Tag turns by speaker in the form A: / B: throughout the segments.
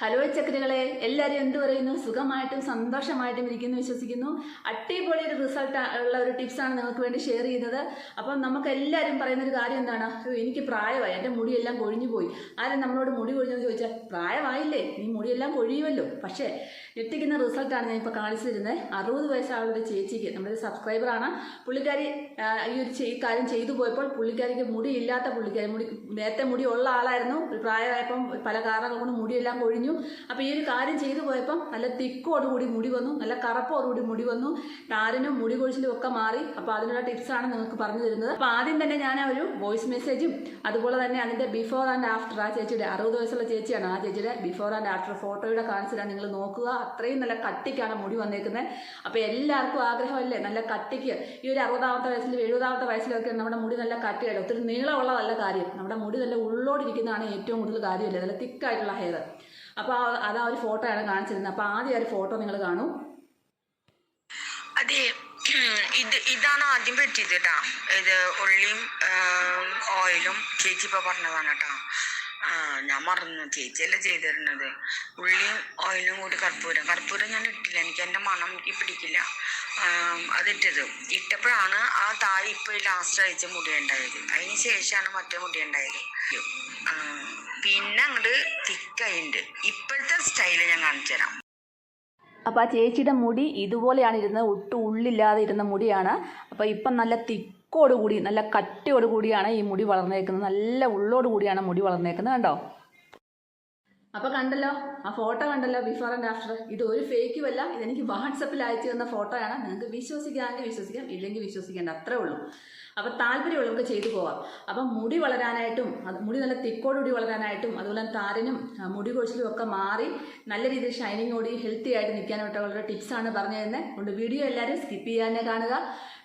A: Hello ചക്കരകളെ എല്ലാവരും എന്ത് പറയുന്നു? സുഖമായിട്ടും സന്തോഷമായിട്ടും ഇരിക്കുന്നു വിശ്വസിക്കുന്നു. അടിപൊളി ഒരു റിസൾട്ട് ഉള്ള ഒരു ടിപ്സാണ് നിങ്ങൾക്ക് വേണ്ടി ഷെയർ ചെയ്യുന്നത്. അപ്പം നമുക്ക് എല്ലാവരും പറയുന്ന ഒരു കാര്യം എന്താണ്? എനിക്ക് പ്രായമായി. എന്റെ മുടിയെല്ലാം കൊഴിഞ്ഞു പോയി ആരും നമ്മളോട് മുടി കൊഴിഞ്ഞെന്ന് ചോദിച്ചാൽ പ്രായമായില്ലേ? നീ മുടിയെല്ലാം കൊഴിയുമല്ലോ പക്ഷേ ഞെട്ടിക്കുന്ന റിസൾട്ടാണ് ഞാൻ ഇപ്പോൾ കാണിച്ചു തരുന്നത് അറുപത് വയസ്സുള്ള ഒരു ചേച്ചിക്ക് നമ്മുടെ സബ്സ്ക്രൈബറാണ് പുള്ളിക്കാരി ഈ ഒരു കാര്യം ചെയ്തു പോയപ്പോൾ പുള്ളിക്കാരിക്ക് മുടി ഇല്ലാത്ത പുള്ളിക്കാരി മുടി നേരത്തെ മുടി ഉള്ള ആളായിരുന്നു. പ്രായമായപ്പം പല കാരണങ്ങൾ കൊണ്ട് മുടിയെല്ലാം കൊഴിഞ്ഞു. അപ്പോൾ ഈ ഒരു കാര്യം ചെയ്തു പോയപ്പം നല്ല തിക്കോടുകൂടി മുടി വന്നു. നല്ല കറപ്പോടുകൂടി മുടി വന്നു. താരനും മുടി കൊഴിച്ചിലും ഒക്കെ മാറി. അപ്പോൾ അതിനുള്ള ടിപ്സാണ് നിങ്ങൾക്ക് പറഞ്ഞു തരുന്നത്. അപ്പോൾ ആദ്യം തന്നെ ഞാൻ ഒരു വോയിസ് മെസ്സേജും അതുപോലെ തന്നെ അതിന്റെ ബിഫോർ ആൻഡ് ആഫ്റ്റർ ആ ചേച്ചിയുടെ അറുപത് വയസ്സുള്ള ചേച്ചിയാണ് ആ ചേച്ചിയുടെ ബിഫോർ ആൻഡ് ആഫ്റ്റർ ഫോട്ടോയുടെ കാണിച്ചിട്ടാണ് നിങ്ങൾ നോക്കുക. അത്രയും നല്ല കട്ടിക്കാണ് മുടി വന്നേക്കുന്നത് അപ്പോൾ എല്ലാവർക്കും ആഗ്രഹമല്ലേ? നല്ല കട്ടിക്ക്. ഈ ഒരു അറുപതാമത്തെ വയസ്സിൽ എഴുപതാമത്തെ വയസ്സിലൊക്കെ നമ്മുടെ മുടി നല്ല കട്ടിയായിട്ട് ഒത്തിരി നീളമുള്ളതല്ല കാര്യം. നമ്മുടെ മുടി നല്ല ഉള്ളോടിരിക്കുന്നതാണ് ഏറ്റവും കൂടുതൽ കാര്യമല്ലേ? നല്ല തിക്കായിട്ടുള്ള ഹെയർ അപ്പോൾ ആ ഒരു ഫോട്ടോയാണ് കാണിച്ചിരുന്നത്. അപ്പോൾ ആദ്യം ആ ഒരു ഫോട്ടോ നിങ്ങൾ കാണൂ.
B: അതെ. ഇത് ഇതാണ് ആദ്യം പറ്റിയത് കേട്ടാ ഇത് ഉള്ളിയും ഓയിലും ചേച്ചി ഇപ്പൊ പറഞ്ഞതാണ് കേട്ടോ ആ ഞാൻ മറന്നു. ചേച്ചിയല്ല ചെയ്തിരുന്നത്. ഉള്ളിയും ഓയിലും കൂടി കർപ്പൂരം. കർപ്പൂരം ഞാൻ ഇട്ടില്ല. എനിക്ക് എന്റെ മണം എനിക്ക് പിടിക്കില്ല. അതിട്ടത്. ഇട്ടപ്പോഴാണ് ആ താഴെ ഇപ്പൊ ലാസ്റ്റ് അയച്ച മുടി ഉണ്ടായത് അതിന് ശേഷമാണ് മറ്റേ മുടി ഉണ്ടായത് പിന്നെ അങ്ങോട്ട് തിക്കായിണ്ട് ഇപ്പോഴത്തെ സ്റ്റൈൽ ഞാൻ കാണിച്ചു തരാം.
A: അപ്പോൾ ആ ചേച്ചിയുടെ മുടി ഇതുപോലെയാണ് ഇരുന്നത്. ഒട്ടും ഉള്ളില്ലാതെ ഇരുന്ന മുടിയാണ്. അപ്പോൾ ഇപ്പം നല്ല തിക്കോട് കൂടി നല്ല കട്ടിയോട് കൂടിയാണ് ഈ മുടി വളർന്നേക്കുന്നത്. നല്ല ഉള്ളോട് കൂടിയാണ് മുടി വളർന്നേക്കുന്നത്. കണ്ടോ? അപ്പോൾ കണ്ടല്ലോ? ആ ഫോട്ടോ കണ്ടല്ലോ ബിഫോർ ആൻഡ് ആഫ്റ്റർ ഇത് ഒരു ഫേക്കും അല്ല ഇതെനിക്ക് വാട്സപ്പിൽ അയച്ചു തന്ന ഫോട്ടോയാണ് നിങ്ങൾക്ക് വിശ്വസിക്കാമെങ്കിൽ വിശ്വസിക്കാം ഇല്ലെങ്കിൽ വിശ്വസിക്കേണ്ട അത്രേ ഉള്ളൂ. അപ്പോൾ താല്പര്യമുള്ളവർക്ക് ചെയ്തു പോവാം. അപ്പം മുടി വളരാനായിട്ടും മുടി നല്ല തിക്കോടുകൂടി വളരാനായിട്ടും അതുപോലെ തന്നെ താരനും മുടി കൊഴിച്ചിലും ഒക്കെ മാറി നല്ല രീതിയിൽ ഷൈനിങ് ഓടി ഹെൽത്തി ആയിട്ട് നിൽക്കാനായിട്ടുള്ള ടിപ്സാണ് പറഞ്ഞു തരുന്നത് അതുകൊണ്ട് വീഡിയോ എല്ലാവരും സ്കിപ്പ് ചെയ്യാതെ കാണുക.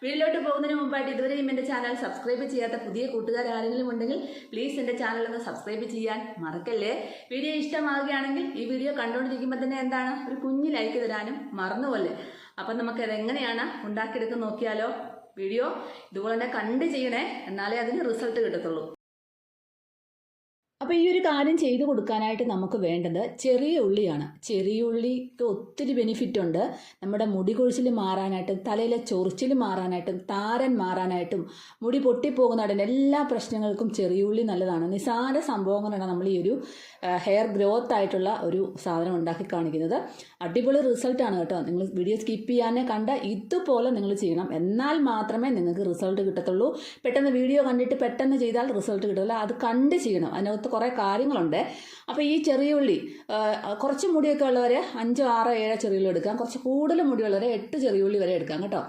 A: വീട്ടിലോട്ട് പോകുന്നതിന് മുമ്പായിട്ട് ഇതുവരെയും എന്റെ ചാനൽ സബ്സ്ക്രൈബ് ചെയ്യാത്ത പുതിയ കൂട്ടുകാർ ആരെങ്കിലും ഉണ്ടെങ്കിൽ പ്ലീസ് എന്റെ ചാനൽ ഒന്ന് സബ്സ്ക്രൈബ് ചെയ്യാൻ മറക്കല്ലേ. വീഡിയോ ഇഷ്ടമാകുകയാണെങ്കിൽ ഈ വീഡിയോ കണ്ടുകൊണ്ടിരിക്കുമ്പോൾ തന്നെ എന്താണ്? ഒരു കുഞ്ഞു ലൈക്ക് തരാനും മറന്നുപോലെ അപ്പം നമുക്കത് എങ്ങനെയാണ് ഉണ്ടാക്കിയെടുക്കാൻ നോക്കിയാലോ? വീഡിയോ ഇതുപോലെ തന്നെ കണ്ട് ചെയ്യണേ എന്നാലേ അതിന് റിസൾട്ട് കിട്ടത്തുള്ളൂ. അപ്പോൾ ഈ ഒരു കാര്യം ചെയ്തു കൊടുക്കാനായിട്ട് നമുക്ക് വേണ്ടത് ചെറിയ ഉള്ളിയാണ്. ചെറിയ ഉള്ളിക്ക് ഒത്തിരി ബെനിഫിറ്റ് ഉണ്ട്. നമ്മുടെ മുടി കൊഴിച്ചിൽ മാറാനായിട്ടും തലയിലെ ചൊറിച്ചിൽ മാറാനായിട്ടും താരൻ മാറാനായിട്ടും മുടി പൊട്ടിപ്പോകുന്നതായിട്ടും എല്ലാ പ്രശ്നങ്ങൾക്കും ചെറിയ ഉള്ളി നല്ലതാണ്. നിസാര സംഭവങ്ങളാണ് നമ്മൾ ഈ ഒരു ഹെയർ ഗ്രോത്ത് ആയിട്ടുള്ള ഒരു സാധനം ഉണ്ടാക്കി കാണിക്കുന്നത്. അടിപൊളി റിസൾട്ടാണ് കേട്ടോ. നിങ്ങൾ വീഡിയോ സ്കിപ്പ് ചെയ്യാനേ കണ്ട ഇതുപോലെ നിങ്ങൾ ചെയ്യണം. എന്നാൽ മാത്രമേ നിങ്ങൾക്ക് റിസൾട്ട് കിട്ടത്തുള്ളൂ. പെട്ടെന്ന് വീഡിയോ കണ്ടിട്ട് പെട്ടെന്ന് ചെയ്താൽ റിസൾട്ട് കിട്ടില്ല അത് കണ്ട് ചെയ്യണം. അതിനകത്ത് കുറേ കാര്യങ്ങളുണ്ട്. അപ്പോൾ ഈ ചെറിയ ഉള്ളി കുറച്ച് മുടിയൊക്കെ ഉള്ളവർ അഞ്ചോ ആറോ ഏഴോ ചെറിയ ഉള്ളി എടുക്കാം. കുറച്ച് കൂടുതൽ മുടിയുള്ളവരെ എട്ട് ചെറിയ ഉള്ളി വരെ എടുക്കാം കേട്ടോ.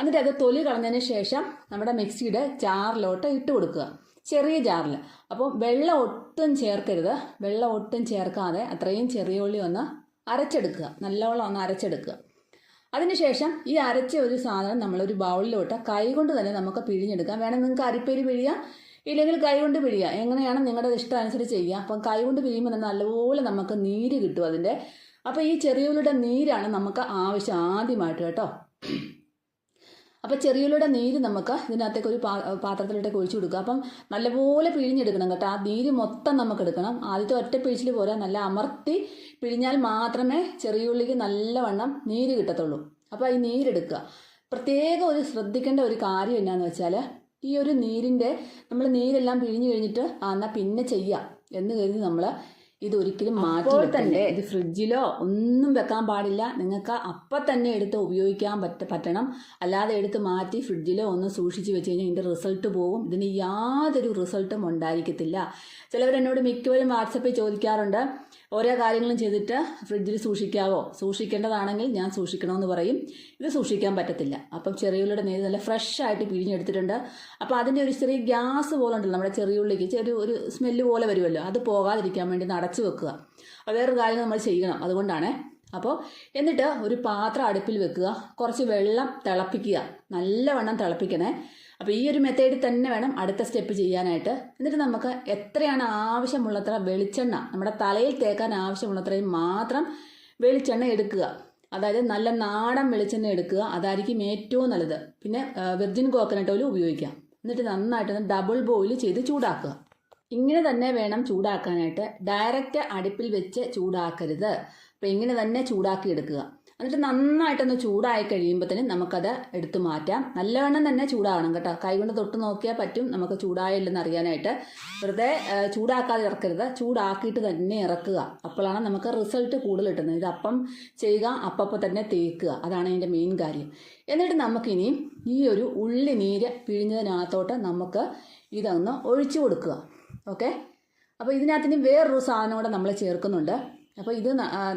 A: എന്നിട്ട് അത് തൊലി കളഞ്ഞതിന് ശേഷം നമ്മുടെ മിക്സിയുടെ ജാറിലോട്ട് ഇട്ട് കൊടുക്കുക. ചെറിയ ജാറിൽ അപ്പോൾ വെള്ളം ഒട്ടും ചേർക്കരുത്. വെള്ളം ഒട്ടും ചേർക്കാതെ അത്രയും ചെറിയ ഉള്ളി ഒന്ന് അരച്ചെടുക്കുക. നല്ലവണ്ണം ഒന്ന് അരച്ചെടുക്കുക. അതിനുശേഷം ഈ അരച്ച ഒരു സാധനം നമ്മളൊരു ബൗളിലോട്ട് കൈ കൊണ്ട് തന്നെ നമുക്ക് പിഴിഞ്ഞെടുക്കാം. വേണമെങ്കിൽ നിങ്ങൾക്ക് അരിപ്പേര് പിഴിയാം. ഇല്ലെങ്കിൽ കൈ കൊണ്ട് പിഴിയാം എങ്ങനെയാണ് നിങ്ങളുടെ ഇഷ്ടം അനുസരിച്ച് ചെയ്യുക. അപ്പം കൈ കൊണ്ട് പിഴിയുമ്പോൾ തന്നെ നല്ലപോലെ നമുക്ക് നീര് കിട്ടും അതിന്റെ. അപ്പോൾ ഈ ചെറിയുള്ളിയുടെ നീരാണ് നമുക്ക് ആവശ്യം ആദ്യമായിട്ട് കേട്ടോ. അപ്പോൾ ചെറിയുള്ളിയുടെ നീര് നമുക്ക് ഇതിനകത്തേക്ക് ഒരു പാ പാത്രത്തിലോട്ടേക്ക് ഒഴിച്ചു കൊടുക്കുക. അപ്പം നല്ലപോലെ പിഴിഞ്ഞെടുക്കണം കേട്ടോ. ആ നീര് മൊത്തം നമുക്ക് എടുക്കണം. ആദ്യത്തെ ഒറ്റ പിഴിച്ചിൽ പോരാ. നല്ല അമർത്തി പിഴിഞ്ഞാൽ മാത്രമേ ചെറിയുള്ളിക്ക് നല്ലവണ്ണം നീര് കിട്ടത്തുള്ളൂ. അപ്പോൾ ഈ നീരെടുക്കുക. പ്രത്യേകം ഒരു ശ്രദ്ധിക്കേണ്ട ഒരു കാര്യം എന്നാന്ന് വെച്ചാൽ ഈ ഒരു നീരിന്റെ നമ്മൾ നീരെല്ലാം പിഴിഞ്ഞു കഴിഞ്ഞിട്ട് ആ എന്നാൽ പിന്നെ ചെയ്യാം എന്ന് കരുതി നമ്മൾ ഇത് ഒരിക്കലും മാറ്റി തന്നെ ഇത് ഫ്രിഡ്ജിലോ ഒന്നും വെക്കാൻ പാടില്ല. നിങ്ങൾക്ക് അപ്പം തന്നെ എടുത്ത് ഉപയോഗിക്കാൻ പറ്റ പറ്റണം. അല്ലാതെ എടുത്ത് മാറ്റി ഫ്രിഡ്ജിലോ ഒന്ന് സൂക്ഷിച്ച് വെച്ച് കഴിഞ്ഞാൽ ഇതിന്റെ റിസൾട്ട് പോകും. ഇതിന് യാതൊരു റിസൾട്ടും ഉണ്ടായിരിക്കത്തില്ല. ചിലവരെന്നോട് മിക്കവരും വാട്സപ്പിൽ ചോദിക്കാറുണ്ട് ഓരോ കാര്യങ്ങളും ചെയ്തിട്ട് ഫ്രിഡ്ജിൽ സൂക്ഷിക്കാവോ? സൂക്ഷിക്കേണ്ടതാണെങ്കിൽ ഞാൻ സൂക്ഷിക്കണമെന്ന് പറയും. ഇത് സൂക്ഷിക്കാൻ പറ്റത്തില്ല. അപ്പം ചെറിയുള്ളിയുടെ നീര് നല്ല ഫ്രഷ് ആയിട്ട് പിഴിഞ്ഞെടുത്തിട്ടുണ്ട്. അപ്പോൾ അതിന്റെ ഒരു ചെറിയ ഗ്യാസ് പോലെ ഉണ്ടല്ലോ നമ്മുടെ ചെറിയുള്ളിക്ക്. ചെറിയ ഒരു സ്മെല്ല് പോലെ വരുമല്ലോ. അത് പോകാതിരിക്കാൻ വേണ്ടി നടച്ച് വെക്കുക. വേറൊരു കാര്യം നമ്മൾ ചെയ്യണം. അതുകൊണ്ടാണ്. അപ്പോൾ എന്നിട്ട് ഒരു പാത്രം അടുപ്പിൽ വെക്കുക. കുറച്ച് വെള്ളം തിളപ്പിക്കുക. നല്ലവണ്ണം തിളപ്പിക്കണേ. അപ്പോൾ ഈ ഒരു മെത്തേഡിൽ തന്നെ വേണം അടുത്ത സ്റ്റെപ്പ് ചെയ്യാനായിട്ട്. എന്നിട്ട് നമുക്ക് എത്രയാണ് ആവശ്യമുള്ളത്ര വെളിച്ചെണ്ണ നമ്മുടെ തലയിൽ തേക്കാൻ ആവശ്യമുള്ളത്രയും മാത്രം വെളിച്ചെണ്ണ എടുക്കുക. അതായത് നല്ല നാടൻ വെളിച്ചെണ്ണ എടുക്കുക അതായിരിക്കും ഏറ്റവും നല്ലത്. പിന്നെ വെർജിൻ കോക്കനട്ട് ഓയിൽ ഉപയോഗിക്കാം. എന്നിട്ട് നന്നായിട്ട് ഡബിൾ ബോയിൽ ചെയ്ത് ചൂടാക്കുക. ഇങ്ങനെ തന്നെ വേണം ചൂടാക്കാനായിട്ട്. ഡയറക്റ്റ് അടുപ്പിൽ വെച്ച് ചൂടാക്കരുത്. അപ്പോൾ ഇങ്ങനെ തന്നെ ചൂടാക്കി എടുക്കുക. എന്നിട്ട് നന്നായിട്ടൊന്ന് ചൂടായി കഴിയുമ്പോഴത്തേനും നമുക്കത് എടുത്തു മാറ്റാം. നല്ലവണ്ണം തന്നെ ചൂടാകണം കേട്ടോ. കൈകൊണ്ട് തൊട്ട് നോക്കിയാൽ പറ്റും നമുക്ക് ചൂടായില്ലെന്ന് അറിയാനായിട്ട്. വെറുതെ ചൂടാക്കാതെ ഇറക്കരുത്. ചൂടാക്കിയിട്ട് തന്നെ ഇറക്കുക. അപ്പോഴാണ് നമുക്ക് റിസൾട്ട് കൂടുതൽ കിട്ടുന്നത്. ഇത് അപ്പം ചെയ്യുക അപ്പം തന്നെ തേക്കുക. അതാണ് ഇതിന്റെ മെയിൻ കാര്യം. എന്നിട്ട് നമുക്കിനി ഈ ഒരു ഉള്ളി നീര് പിഴിഞ്ഞതിനകത്തോട്ട് നമുക്ക് ഇതൊന്ന് ഒഴിച്ചു കൊടുക്കുക. ഓക്കെ? അപ്പോൾ ഇതിനകത്തിന് വേറൊരു സാധനം കൂടെ നമ്മൾ ചേർക്കുന്നുണ്ട്. അപ്പോൾ ഇത്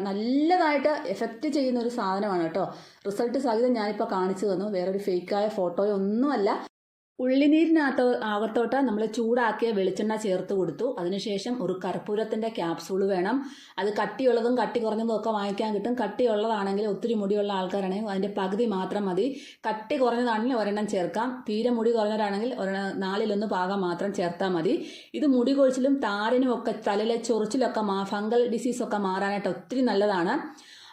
A: നല്ലതായിട്ട് എഫക്റ്റ് ചെയ്യുന്ന ഒരു സാധനമാണ് കേട്ടോ. റിസൾട്ട് സഹിതം ഞാനിപ്പോൾ കാണിച്ചു തന്നു. വേറൊരു ഫേക്കായ ഫോട്ടോയോ ഒന്നുമല്ല ഉള്ളിനീരിനകത്ത് അകത്തോട്ട് നമ്മൾ ചൂടാക്കിയ വെളിച്ചെണ്ണ ചേർത്ത് കൊടുത്തു. അതിനുശേഷം ഒരു കർപ്പൂരത്തിന്റെ ക്യാപ്സൂൾ വേണം. അത് കട്ടിയുള്ളതും കട്ടി കുറഞ്ഞതും ഒക്കെ വാങ്ങിക്കാൻ കിട്ടും. കട്ടിയുള്ളതാണെങ്കിൽ ഒത്തിരി മുടിയുള്ള ആൾക്കാരാണെങ്കിൽ അതിന്റെ പകുതി മാത്രം മതി. കട്ടി കുറഞ്ഞതാണെങ്കിൽ ഒരെണ്ണം ചേർക്കാം. തീരെ മുടി കുറഞ്ഞവരാണെങ്കിൽ ഒരെണ്ണം നാലിലൊന്ന് ഭാഗം മാത്രം ചേർത്താൽ മതി. ഇത് മുടി കൊഴിച്ചിലും താരനും ഒക്കെ തലയിലെ ചൊറിച്ചിലൊക്കെ മാ ഫംഗൽ ഡിസീസൊക്കെ മാറാനായിട്ട് ഒത്തിരി നല്ലതാണ്.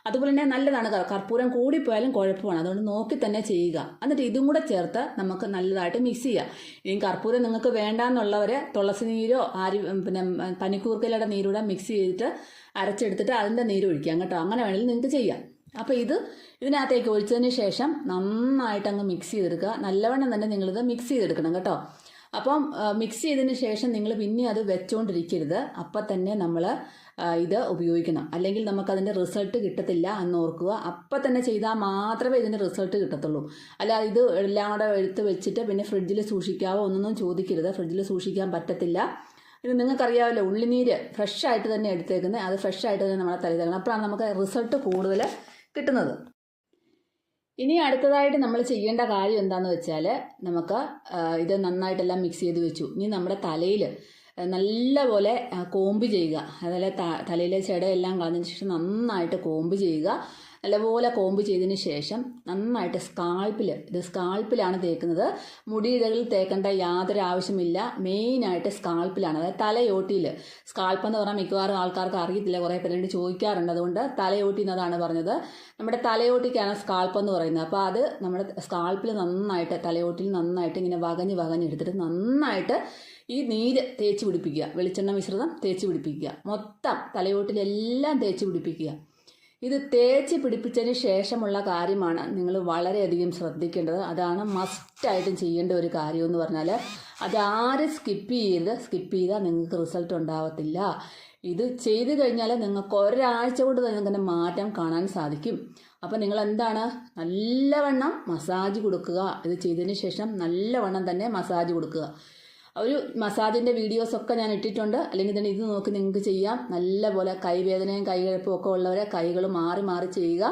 A: അതുപോലെ തന്നെ നല്ലതാണ് കർ- കർപ്പൂരം കൂടിപ്പോയാലും കുഴപ്പമാണ്. അതുകൊണ്ട് നോക്കി തന്നെ ചെയ്യുക. എന്നിട്ട് ഇതും കൂടെ ചേർത്ത് നമുക്ക് നല്ലതായിട്ട് മിക്സ് ചെയ്യാം. ഇനി കർപ്പൂരം നിങ്ങൾക്ക് വേണ്ടാന്നുള്ളവർ തുളസി നീരോ ആരി പിന്നെ പനിക്കൂർക്കലയുടെ നീരൂടെ മിക്സ് ചെയ്തിട്ട് അരച്ചെടുത്തിട്ട് അതിന്റെ നീര് ഒഴിക്കാം കേട്ടോ. അങ്ങനെ വേണമെങ്കിൽ നിങ്ങൾക്ക് ചെയ്യാം. അപ്പോൾ ഇത് ഇതിനകത്തേക്ക് ഒഴിച്ചതിന് ശേഷം നന്നായിട്ട് അങ്ങ് മിക്സ് ചെയ്തെടുക്കുക. നല്ലവണ്ണം തന്നെ നിങ്ങളിത് മിക്സ് ചെയ്തെടുക്കണം കേട്ടോ. അപ്പം മിക്സ് ചെയ്തതിന് ശേഷം നിങ്ങൾ പിന്നെ അത് വെച്ചുകൊണ്ടിരിക്കരുത് അപ്പം തന്നെ നമ്മൾ ഇത് ഉപയോഗിക്കണം. അല്ലെങ്കിൽ നമുക്കതിന്റെ റിസൾട്ട് കിട്ടത്തില്ല എന്ന് ഓർക്കുക. അപ്പം തന്നെ ചെയ്താൽ മാത്രമേ ഇതിന്റെ റിസൾട്ട് കിട്ടത്തുള്ളൂ. അല്ല ഇത് എല്ലാം കൂടെ എടുത്ത് വെച്ചിട്ട് പിന്നെ ഫ്രിഡ്ജിൽ സൂക്ഷിക്കാവോ ഒന്നൊന്നും ചോദിക്കരുത്. ഫ്രിഡ്ജിൽ സൂക്ഷിക്കാൻ പറ്റത്തില്ല. ഇത് നിങ്ങൾക്കറിയാമല്ലോ ഉള്ളിനീര് ഫ്രഷ് ആയിട്ട് തന്നെ എടുത്തേക്കുന്നത് അത് ഫ്രഷ് ആയിട്ട് തന്നെ നമ്മളെ തലയിൽ തരണം അപ്പോഴാണ് നമുക്ക് റിസൾട്ട് കൂടുതൽ കിട്ടുന്നത്. ഇനി അടുത്തതായിട്ട് നമ്മൾ ചെയ്യേണ്ട കാര്യം എന്താണെന്ന് വെച്ചാൽ നമുക്ക് ഇത് നന്നായിട്ടെല്ലാം മിക്സ് ചെയ്ത് വെച്ചു. ഇനി നമ്മുടെ തലയിൽ നല്ലപോലെ കോമ്പ് ചെയ്യുക. അതുപോലെ തലയിലെ ചെടയെല്ലാം കളഞ്ഞതിന് ശേഷം നന്നായിട്ട് കോമ്പ് ചെയ്യുക. നല്ലപോലെ കോമ്പ് ചെയ്തതിന് ശേഷം നന്നായിട്ട് സ്കാൾപ്പിൽ ഇത് സ്കാൾപ്പിലാണ് തേക്കുന്നത്. മുടിയിടകൾ തേക്കേണ്ട യാതൊരു ആവശ്യമില്ല. മെയിനായിട്ട് സ്കാൾപ്പിലാണ്. അതായത് തലയോട്ടിയിൽ സ്കാൾപ്പ് എന്ന് പറഞ്ഞാൽ മിക്കവാറും ആൾക്കാർക്ക് അറിയത്തില്ല കുറേ പേരോട് ചോദിക്കാറുണ്ട്. അതുകൊണ്ട് തലയോട്ടി എന്നതാണ് പറഞ്ഞത്. നമ്മുടെ തലയോട്ടിക്കാണ് സ്കാൾപ്പ് എന്ന് പറയുന്നത്. അപ്പോൾ അത് നമ്മുടെ സ്കാൾപ്പിൽ നന്നായിട്ട് തലയോട്ടിൽ നന്നായിട്ട് ഇങ്ങനെ വകഞ്ഞ് വകഞ്ഞെടുത്തിട്ട് നന്നായിട്ട് ഈ നീര് തേച്ച് പിടിപ്പിക്കുക. വെളിച്ചെണ്ണ മിശ്രിതം തേച്ച് പിടിപ്പിക്കുക. മൊത്തം തലയോട്ടിലെല്ലാം തേച്ച് പിടിപ്പിക്കുക. ഇത് തേച്ച് പിടിപ്പിച്ചതിന് ശേഷമുള്ള കാര്യമാണ് നിങ്ങൾ വളരെയധികം ശ്രദ്ധിക്കേണ്ടത്. അതാണ് മസ്റ്റായിട്ടും ചെയ്യേണ്ട ഒരു കാര്യം എന്ന് പറഞ്ഞാൽ അതാരും സ്കിപ്പ് ചെയ്ത് സ്കിപ്പ് ചെയ്താൽ നിങ്ങൾക്ക് റിസൾട്ട് ഉണ്ടാവത്തില്ല. ഇത് ചെയ്തു കഴിഞ്ഞാൽ നിങ്ങൾക്ക് ഒരാഴ്ച കൊണ്ട് തന്നെ നിങ്ങൾക്ക് മാറ്റം കാണാൻ സാധിക്കും. അപ്പോൾ നിങ്ങൾ എന്താണ്? നല്ലവണ്ണം മസാജ് കൊടുക്കുക. ഇത് ചെയ്തതിന് ശേഷം നല്ലവണ്ണം തന്നെ മസാജ് കൊടുക്കുക. ഒരു മസാജിന്റെ വീഡിയോസൊക്കെ ഞാൻ ഇട്ടിട്ടുണ്ട്. അല്ലെങ്കിൽ തന്നെ ഇത് നോക്കി നിങ്ങൾക്ക് ചെയ്യാം. നല്ലപോലെ കൈവേദനയും കൈകഴപ്പും ഒക്കെ ഉള്ളവരെ കൈകൾ മാറി മാറി ചെയ്യുക.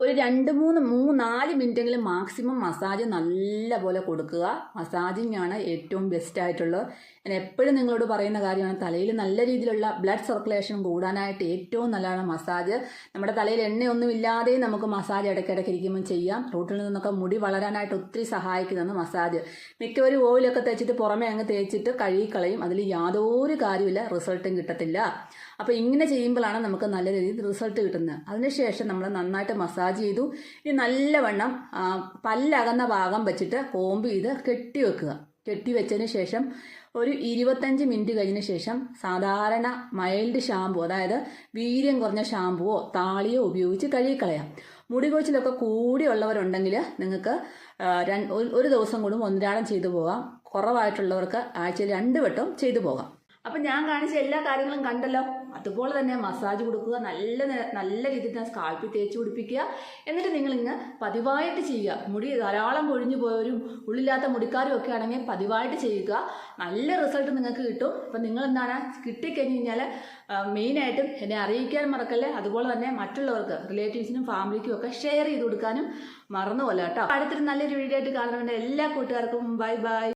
A: ഒരു രണ്ട് മൂന്ന് നാല് മിനിറ്റെങ്കിലും മാക്സിമം മസാജ് നല്ലപോലെ കൊടുക്കുക. മസാജിങ് ആണ് ഏറ്റവും ബെസ്റ്റ് ആയിട്ടുള്ളത് ഞാൻ എപ്പോഴും നിങ്ങളോട് പറയുന്ന കാര്യമാണ് തലയിൽ നല്ല രീതിയിലുള്ള ബ്ലഡ് സർക്കുലേഷൻ കൂടാനായിട്ട് ഏറ്റവും നല്ലതാണ് മസാജ് നമ്മുടെ തലയിൽ എണ്ണയൊന്നും ഇല്ലാതെ നമുക്ക് മസാജ് ഇടയ്ക്കിടയ്ക്ക് ഇരിക്കുമ്പോൾ ചെയ്യാം. റൂട്ടിൽ നിന്നൊക്കെ മുടി വളരാനായിട്ട് ഒത്തിരി സഹായിക്കുന്നതാണ് മസാജ് മിക്കവരും ഓയിലൊക്കെ തേച്ചിട്ട് പുറമേ അങ്ങ് തേച്ചിട്ട് കഴുകിക്കളയും. അതിൽ യാതൊരു കാര്യമില്ല റിസൾട്ടും കിട്ടത്തില്ല. അപ്പോൾ ഇങ്ങനെ ചെയ്യുമ്പോഴാണ് നമുക്ക് നല്ല രീതിയിൽ റിസൾട്ട് കിട്ടുന്നത്. അതിനുശേഷം നമ്മൾ നന്നായിട്ട് മസാജ് ചെയ്തു. ഇനി നല്ലവണ്ണം പല്ലകന്ന ഭാഗം വെച്ചിട്ട് കോമ്പ് ചെയ്ത് കെട്ടി വെക്കുക. കെട്ടി വെച്ചതിന് ശേഷം ഒരു ഇരുപത്തഞ്ച് മിനിറ്റ് കഴിഞ്ഞ ശേഷം സാധാരണ മൈൽഡ് ഷാമ്പു അതായത് വീര്യം കുറഞ്ഞ ഷാമ്പുവോ താളിയോ ഉപയോഗിച്ച് കഴുകിക്കളയാം. മുടി കൊഴിച്ചിലൊക്കെ കൂടിയുള്ളവരുണ്ടെങ്കിൽ നിങ്ങൾക്ക് ഒരു ദിവസം കൂടും ഒന്നിരാടം ചെയ്തു പോകാം. കുറവായിട്ടുള്ളവർക്ക് ആഴ്ചയിൽ രണ്ട് വട്ടം ചെയ്തു പോകാം. അപ്പം ഞാൻ കാണിച്ച എല്ലാ കാര്യങ്ങളും കണ്ടല്ലോ? അതുപോലെ തന്നെ മസാജ് കൊടുക്കുക നല്ല നല്ല രീതിയിൽ തന്നെ സ്കാൽപ്പിൽ തേച്ച് പിടിപ്പിക്കുക. എന്നിട്ട് നിങ്ങളിങ്ങ് പതിവായിട്ട് ചെയ്യുക. മുടി ധാരാളം കൊഴിഞ്ഞു പോയവരും ഉള്ളില്ലാത്ത മുടിക്കാരും ഒക്കെ ആണെങ്കിൽ പതിവായിട്ട് ചെയ്യുക. നല്ല റിസൾട്ട് നിങ്ങൾക്ക് കിട്ടും. അപ്പം നിങ്ങൾ എന്താണ് കിട്ടിക്കഴിഞ്ഞ് കഴിഞ്ഞാൽ മെയിനായിട്ടും എന്നെ അറിയിക്കാൻ മറക്കല്ലേ? അതുപോലെ തന്നെ മറ്റുള്ളവർക്ക് റിലേറ്റീവ്സിനും ഫാമിലിക്കും ഒക്കെ ഷെയർ ചെയ്ത് കൊടുക്കാനും മറന്നുപോലെ കേട്ടോ. അടുത്തൊരു നല്ലൊരു വീഡിയോ ആയിട്ട് കാണുന്നുണ്ട് എല്ലാ കൂട്ടുകാർക്കും ബൈ ബൈ